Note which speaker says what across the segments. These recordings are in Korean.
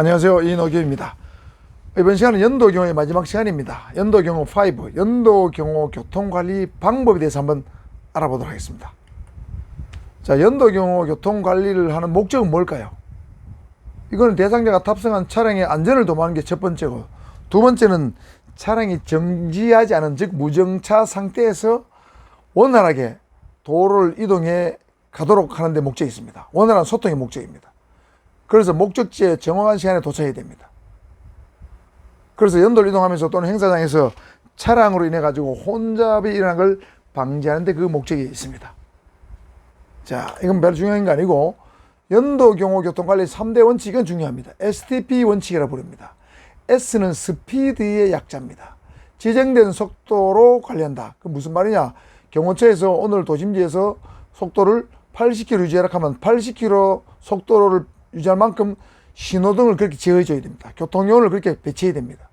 Speaker 1: 안녕하세요. 이노규입니다. 이번 시간은 연도경호의 마지막 시간입니다. 연도경호 5, 연도경호 교통관리 방법에 대해서 한번 알아보도록 하겠습니다. 자, 연도경호 교통관리를 하는 목적은 뭘까요? 이거는 대상자가 탑승한 차량의 안전을 도모하는 게 첫 번째고, 두 번째는 차량이 정지하지 않은, 즉, 무정차 상태에서 원활하게 도로를 이동해 가도록 하는 데 목적이 있습니다. 원활한 소통의 목적입니다. 그래서 목적지에 정확한 시간에 도착해야 됩니다. 그래서 연도를 이동하면서 또는 행사장에서 차량으로 인해 가지고 혼잡이 일어난 걸 방지하는 데 그 목적이 있습니다. 자, 이건 별로 중요한 게 아니고 연도 경호 교통관리 3대 원칙은 중요합니다. STP 원칙이라 부릅니다. S는 스피드의 약자입니다. 지정된 속도로 관리한다. 그 무슨 말이냐? 경호처에서 오늘 도심지에서 속도를 80km 유지하라 하면 80km 속도를 유지할 만큼 신호등을 그렇게 지어줘야 됩니다. 교통용을 그렇게 배치해야 됩니다.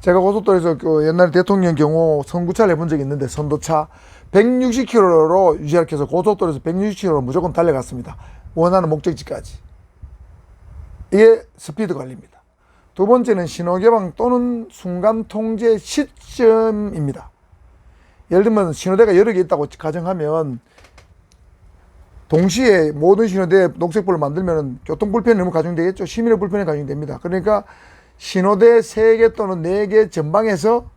Speaker 1: 제가 고속도로에서 그 옛날 대통령 경호 선구차를 해본 적이 있는데 선도차 160km로 유지하게 해서 고속도로에서 160km로 무조건 달려갔습니다. 원하는 목적지까지. 이게 스피드 관리입니다. 두 번째는 신호 개방 또는 순간 통제 시점입니다. 예를 들면 신호대가 여러 개 있다고 가정하면 동시에 모든 신호대에 녹색불을 만들면 교통 불편이 너무 가중되겠죠. 시민의 불편이 가중됩니다. 그러니까 신호대 3개 또는 4개 전방에서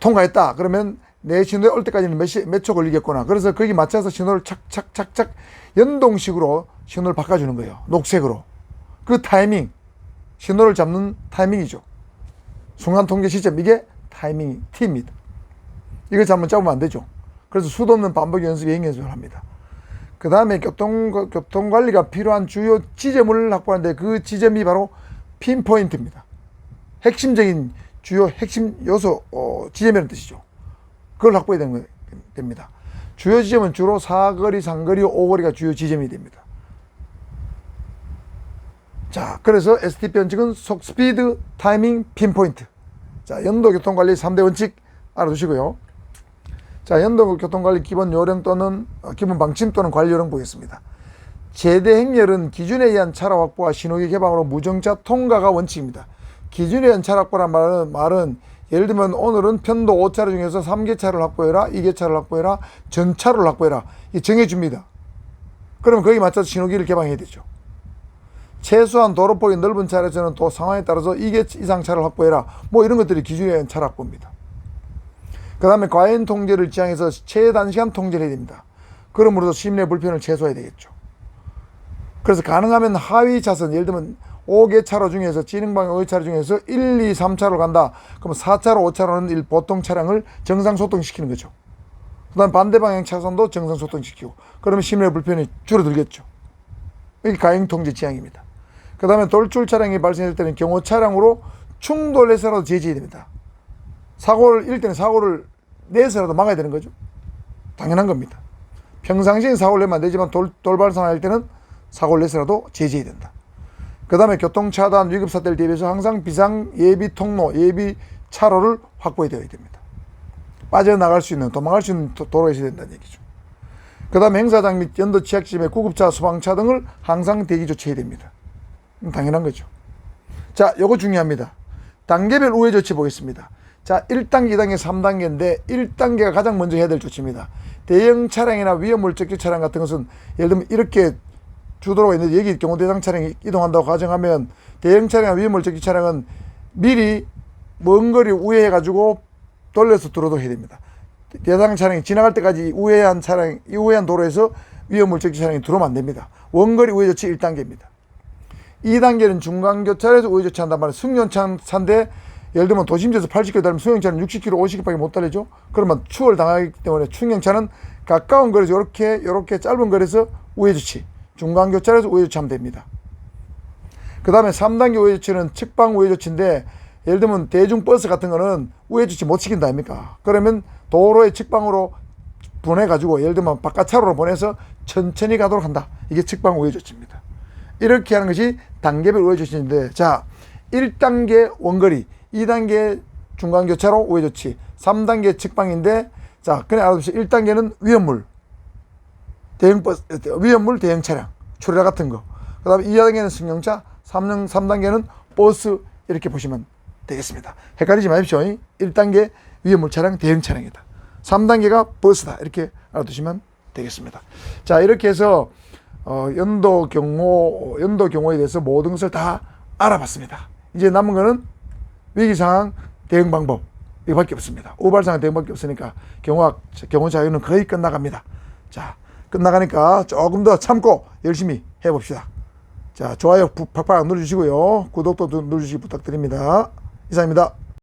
Speaker 1: 통과했다. 그러면 내 신호대 올 때까지는 몇, 시, 몇 초 걸리겠구나. 그래서 거기 맞춰서 신호를 착착착착 연동식으로 신호를 바꿔주는 거예요. 녹색으로. 그 타이밍, 신호를 잡는 타이밍이죠. 순간 통제 시점, 이게 타이밍 T입니다. 이걸 잘못 잡으면 안 되죠. 그래서 수도 없는 반복 연습, 여행 연습을 합니다. 그 다음에 교통, 교통 관리가 필요한 주요 지점을 확보하는데 그 지점이 바로 핀포인트입니다. 핵심적인 주요 핵심 요소, 어, 지점이라는 뜻이죠. 그걸 확보해야 됩니다. 주요 지점은 주로 사거리, 상거리, 오거리가 주요 지점이 됩니다. 자, 그래서 STP 원칙은 속, 스피드, 타이밍, 핀포인트. 자, 연도 교통관리 3대 원칙 알아두시고요. 자, 연도 교통관리 기본 요령 또는 어, 기본 방침 또는 관리 요령 보겠습니다. 제대 행렬은 기준에 의한 차량 확보와 신호기 개방으로 무정차 통과가 원칙입니다. 기준에 의한 차량 확보란 말은, 말은 예를 들면 오늘은 편도 5차로 중에서 3개차를 확보해라, 2개차를 확보해라, 전차를 확보해라. 이 정해줍니다. 그러면 거기 맞춰서 신호기를 개방해야 되죠. 최소한 도로폭이 넓은 차량에서는 또 상황에 따라서 2개 이상 차를 확보해라. 뭐 이런 것들이 기준에 의한 차량 확보입니다. 그 다음에 과연 통제를 지향해서 최단시간 통제를 해야 됩니다. 그러므로도 시민의 불편을 최소화해야 되겠죠. 그래서 가능하면 하위 차선, 예를 들면 5개 차로 중에서 진행방향 5개 차로 중에서 1, 2, 3차로 간다. 그럼 4차로, 5차로는 일 보통 차량을 정상 소통시키는 거죠. 그 다음 반대 방향 차선도 정상 소통시키고. 그러면 시민의 불편이 줄어들겠죠. 이게 가행 통제 지향입니다. 그 다음에 돌출 차량이 발생할 때는 경호 차량으로 충돌해서라도 제지해야 됩니다. 사고를 이럴 때는 사고를 내서라도 막아야 되는 거죠. 당연한 겁니다. 평상시엔 사고를 내면 안 되지만 돌, 돌발 상황 일 때는 사고를 내서라도 제지해야 된다. 그 다음에 교통차단 위급 사태를 대비해서 항상 비상 예비 통로, 예비 차로를 확보해 되어야 됩니다. 빠져나갈 수 있는, 도망갈 수 있는 도- 도로가 있어야 된다는 얘기죠. 그 다음에 행사장 및 연도 취약지점의 구급차, 소방차 등을 항상 대기 조치해야 됩니다. 음, 당연한 거죠. 자, 요거 중요합니다. 단계별 우회 조치 보겠습니다. 자, 1단계, 2단계, 3단계인데 1단계가 가장 먼저 해야 될 조치입니다. 대형 차량이나 위험 물적지 차량 같은 것은 예를 들면 이렇게 주도로가 있는데 여기 경호 대상 차량이 이동한다고 가정하면 대형 차량이나 위험 물적지 차량은 미리 먼 거리 우회해 가지고 돌려서 들어도 해야 됩니다. 대상 차량이 지나갈 때까지 우회한 차량, 이 우회한 도로에서 위험 물적지 차량이 들어오면 안 됩니다. 원거리 우회 조치 1단계입니다. 2단계는 중간 교차로에서 우회 조치한단 말이에요. 승용차인데 예를 들면 도심지에서 80km 달리면 승용차는 60km, 50km밖에 못 달리죠. 그러면 추월 당하기 때문에 승용차는 가까운 거리에서 이렇게 이렇게 짧은 거리에서 우회 조치, 중간 교차로에서 우회 조치하면 됩니다. 그 다음에 3단계 우회 조치는 측방 우회 조치인데 예를 들면 대중버스 같은 거는 우회 조치 못 시킨다 아닙니까? 그러면 도로의 측방으로 보내가지고 예를 들면 바깥 차로로 보내서 천천히 가도록 한다. 이게 측방 우회 조치입니다. 이렇게 하는 것이 단계별 우회 조치인데 자 1단계 원거리 2단계 중간 교차로 우회 조치 3단계 측방인데 자 그냥 알아두시오 1단계는 위험물 대형 버스 위험물 대형 차량 출혈 같은 거 그 다음에 2단계는 승용차, 3, 3단계는 버스 이렇게 보시면 되겠습니다. 헷갈리지 마십시오. 1단계 위험물 차량, 대형 차량이다. 3단계가 버스다. 이렇게 알아두시면 되겠습니다. 자, 이렇게 해서 어, 연도 경호, 연도 경호에 대해서 모든 것을 다 알아봤습니다. 이제 남은 거는 위기 상황 대응 방법 이거밖에 없습니다. 우발 상황 대응밖에 없으니까 경호학 경호 자유는 거의 끝나갑니다. 자, 끝나가니까 조금 더 참고 열심히 해봅시다. 자, 좋아요 팍팍 눌러주시고요. 구독도 눌러주시기 부탁드립니다. 이상입니다.